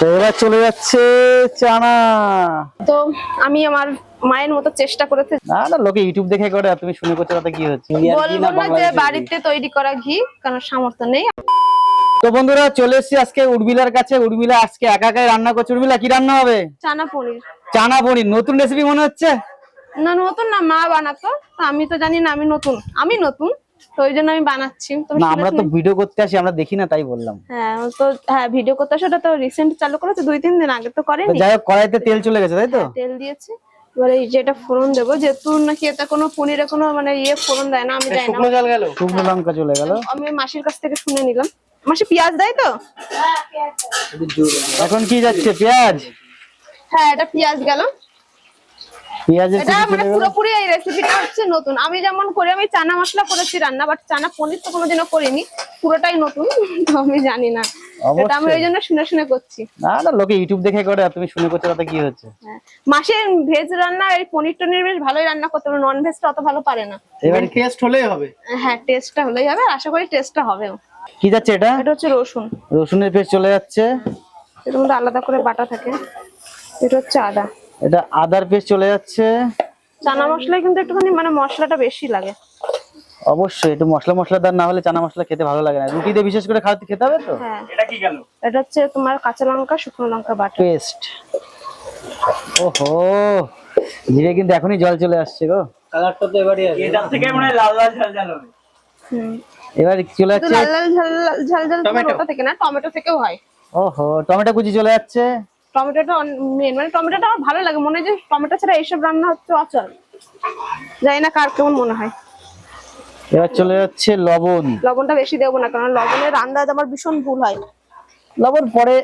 তো এবার চলে যাচ্ছে চানা। তো আমি আমার মায়ের মতো চেষ্টা করেছি। না না লোকে ইউটিউব দেখে করে আর তুমি শুনে করছ তাতে কি হচ্ছে? বলব না যে বাড়িতে তৈরি করা ঘি কারণ সামর্থ্য নেই। তো বন্ধুরা চলে এসেছি আজকে উর্মিলার কাছে। উর্মিলা আজকে একা একাই রান্না করছে। উর্মিলা কি রান্না হবে? চানা পনির। চানা পনির। নতুন রেসিপি মনে হচ্ছে? না নতুন না মা বানাতো। আমি তো জানি না আমি নতুন। আমি নতুন। তো ওই জন্য আমি বানাচ্ছি। তো না আমরা তো ভিডিও করতে আসি আমরা দেখি না তাই বললাম। হ্যাঁ তো হ্যাঁ ভিডিও করতে আসে ওটা তো রিসেন্ট চালু করেছে দুই তিন দিন আগে তো করেনি। যাই হোক কড়াইতে তেল চলে গেছে তাই তো? তেল দিয়েছে। এবারে এই যেটা ফোড়ন দেবো যেহেতু নাকি এতে কোনো পনিরে কোনো মানে ইয়ে ফোড়ন দেয় না আমি যাই না। জল গেল। শুকনো লঙ্কা চলে গেল। আমি মাসির কাছ থেকে শুনে নিলাম। মাসি পেঁয়াজ দেয় তো? এখন কি যাচ্ছে পেঁয়াজ? হ্যাঁ এটা পেঁয়াজ গেল। এটা মানে পুরোপুরি এই রেসিপিটা হচ্ছে নতুন। আমি যেমন করি আমি চানা মশলা করেছি রান্না বাট চানা পনির তো কোনোদিনও করিনি। পুরোটাই নতুন তো আমি জানি না। এটা আমি ওই জন্য শুনে শুনে করছি। না না লোকে ইউটিউব দেখে করে তুমি শুনে করছ তাতে কি হচ্ছে? হ্যাঁ। মাসের ভেজ রান্না এই পনির টনির বেশ ভালোই রান্না করতে পারে নন ভেজটা অত ভালো পারে না। এবার টেস্ট হলেই হবে। হ্যাঁ টেস্টটা হলেই হবে আশা করি টেস্টটা হবেও। কি যাচ্ছে এটা? এটা হচ্ছে রসুন। রসুনের পেস্ট চলে যাচ্ছে। এর মধ্যে আলাদা করে বাটা থাকে। এটা হচ্ছে আদা। এটা আদার পেস্ট চলে যাচ্ছে। চানা মশলায় কিন্তু একটুখানি মানে মশলাটা বেশি লাগে। অবশ্যই একটু মশলা মশলাদার না হলে চানা মশলা খেতে ভালো লাগে না। রুটিতে বিশেষ করে খাওয়াতে খেতে হবে তো? হ্যাঁ। এটা কি গেল? এটা হচ্ছে তোমার কাঁচা লঙ্কা শুকনো লঙ্কা বাটা। পেস্ট। ওহো জিভে কিন্তু এখনই জল চলে আসছে গো। কালারটা তো এবারে এটার থেকে মনে হয় লাল লাল ঝাল ঝাল হবে। হুম। এবার চলে যাচ্ছে লাল লাল ঝাল ঝাল ঝাল টমেটো। থেকে না টমেটো থেকেও হয়। ওহো টমেটো কুচি চলে যাচ্ছে। টমেটোটা মেন মানে টমেটোটা আমার ভালো লাগে মনে হয় যে টমেটো ছাড়া এইসব রান্না হচ্ছে অচল। জানি না কার কেমন মনে হয়। এবার চলে যাচ্ছে লবণ। লবণটা বেশি দেবো না কারণ লবণের আন্দাজ আমার ভীষণ ভুল হয়। লবণ পরে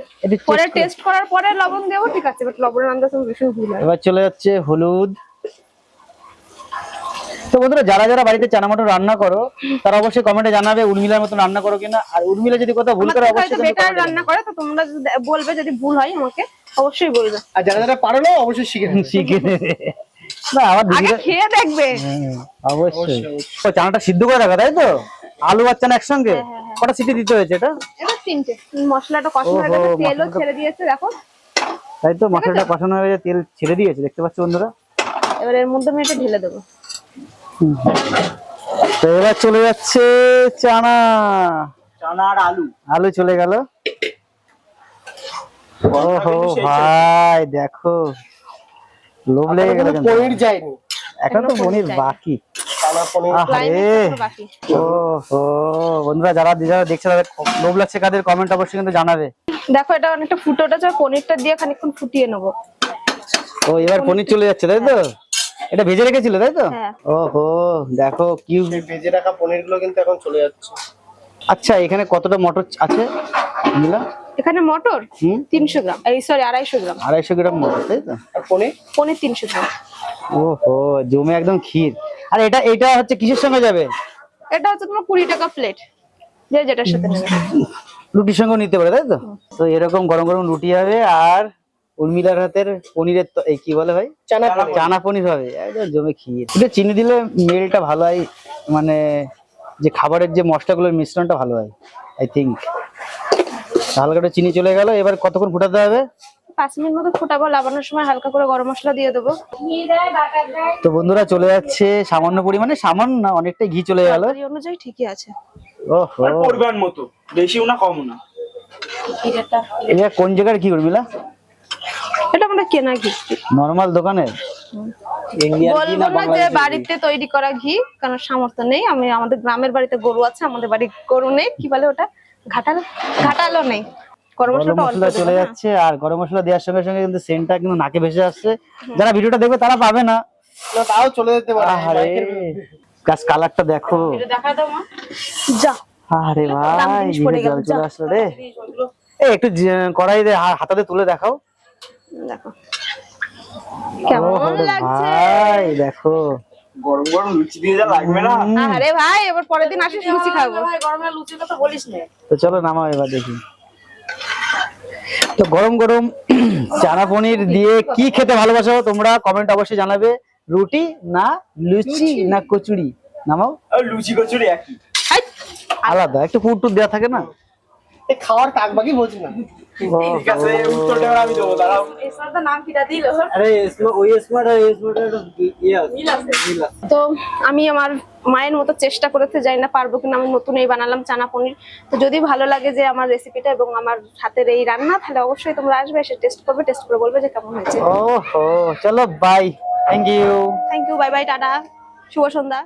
পরে টেস্ট করার পরে লবণ দেবো ঠিক আছে বাট লবণের আন্দাজ আমার ভীষণ ভুল হয়। এবার চলে যাচ্ছে হলুদ। তো বন্ধুরা যারা যারা বাড়িতে চানা মটর রান্না করো তারা অবশ্যই কমেন্টে জানাবে উর্মিলার মতো রান্না করো কিনা। আর উর্মিলা যদি কোথাও ভুল করে অবশ্যই বেটার রান্না করে তো তোমরা যদি বলবে যদি ভুল হয় আমাকে অবশ্যই বলবে। আর যারা যারা পারো না অবশ্যই শিখে। শিখে না আমার আগে খেয়ে দেখবে। হ্যাঁ, অবশ্যই। ও চানাটা সিদ্ধ করে রাখা তাই তো? আলু আর চানা একসঙ্গে? কটা সিটি দিতে হয়েছে এটা? এটা তিনটে। মশলাটা কষানো হয়ে গেছে তেলও ছেড়ে দিয়েছে দেখো। তাই তো মশলাটা কষানো হয়ে গেছে, তেল ছেড়ে দিয়েছে দেখতে পাচ্ছ বন্ধুরা? এবার এর মধ্যে আমি এটা ঢেলে দেবো। তো এবার চলে যাচ্ছে চানা। চানা আর আলু। আলু চলে গেল। ওহো ভাই দেখো। লোভ লেগে গেল পনির যায়নি। এখন তো পনির বাকি। চানা পনির। লাইন আহারে বাকি। ওহো বন্ধুরা যারা যারা দেখছে তাদের লোভ লাগছে কাদের কমেন্ট অবশ্যই কিন্তু জানাবে। দেখো এটা অনেকটা ফুটে উঠেছে পনিরটা দিয়ে খানিকক্ষণ ফুটিয়ে নেব। ও এবার পনির চলে যাচ্ছে তাই তো? এটা ভেজে রেখেছিল তাই তো? হ্যাঁ। ওহো দেখো কিউ এই ভেজে রাখা পনিরগুলো কিন্তু এখন চলে যাচ্ছে। আচ্ছা এখানে কতটা মটর আছে মিলা এখানে মটর? হুম? তিনশো গ্রাম। এই সরি আড়াইশো গ্রাম। আড়াইশো গ্রাম মটর তাই তো? আর পনির? পনির তিনশো গ্রাম। ওহো জমে একদম ক্ষীর। আর এটা এটা হচ্ছে কিসের সঙ্গে যাবে? এটা হচ্ছে তোমার কুড়ি টাকা প্লেট যে যেটার সাথে নেবে। রুটির সঙ্গে নিতে পারে তাই তো? তো এরকম গরম গরম রুটি হবে আর উর্মিলার হাতের পনিরের তো- এই কি বলে ভাই? চানা পনির। চানা পনির হবে। একদম জমে ক্ষীর। এটা চিনি দিলে মেলটা ভালো হয় মানে যে খাবারের যে মশলাগুলোর মিশ্রণটা ভালো হয় আই থিঙ্ক হালকা একটু চিনি চলে গেল এবার কতক্ষণ ফুটাতে হবে? পাঁচ মিনিট মতো ফুটাবো লাবানোর সময় হালকা করে গরম মশলা দিয়ে দেবো। তো বন্ধুরা চলে যাচ্ছে সামান্য পরিমাণে সামান্য না অনেকটাই ঘি চলে গেল। অনুযায়ী ঠিকই আছে। ওহো পরিমাণ মতো বেশিও না কমও না। এটা কোন জায়গার কি উর্মিলা? এটা আমাদের কেনা ঘি। নর্মাল দোকানের বলব না যে বাড়িতে তৈরি করা ঘি কারণ সামর্থ্য নেই। আমি আমাদের গ্রামের বাড়িতে গরু আছে আমাদের বাড়ি গরু নেই কি বলে ওটা? ঘাটাল ঘাটালও নেই। গরম মশলা চলে যাচ্ছে আর গরম মশলা দেওয়ার সঙ্গে সঙ্গে কিন্তু সেন্টটা কিন্তু নাকে ভেসে আসছে। যারা ভিডিওটা দেখবে তারা পাবে না। তাও চলে যেতে পারে। আরে গাছ কালারটা দেখো। দেখা দাও মা। যা। আরে ভাই পড়ে গেল, রে। একটু যে- কড়াই দিয়ে হাতাতে তুলে দেখাও। দেখো। কেমন লাগছে ভাই দেখো। গরম গরম লুচি দিয়ে যা লাগবে না? আরে ভাই এবার পরের দিন আসিস লুচি খাব। তো চলো নামাও এবার দেখি। তো গরম গরম চানা পনির দিয়ে কি খেতে ভালোবাসো তোমরা কমেন্ট অবশ্যই জানাবে। রুটি না লুচি না কচুরি? নামাও। লুচি কচুরি একই। আলাদা একটু পুর টুর দেওয়া থাকে না? খাওয়ার কাক বাকি বোঝ না। ঠিক আছে উত্তরটা আমি দেবো দাঁড়াও। নাম কিটা দিল? আরে ওই স্মার্ট আর এই স্মার্ট ইয়ে আছে। তো আমি আমার মায়ের মতো চেষ্টা করতে যাই না পারব কিনা আমি নতুন এই বানালাম চানা পনির। তো যদি ভালো লাগে যে আমার রেসিপিটা এবং আমার হাতের এই রান্না তাহলে অবশ্যই তোমরা আসবে এসে টেস্ট করবে টেস্ট করে বলবে যে কেমন হয়েছে। ও চলো bye thank you thank you bye bye tata. Shubho Sandhya.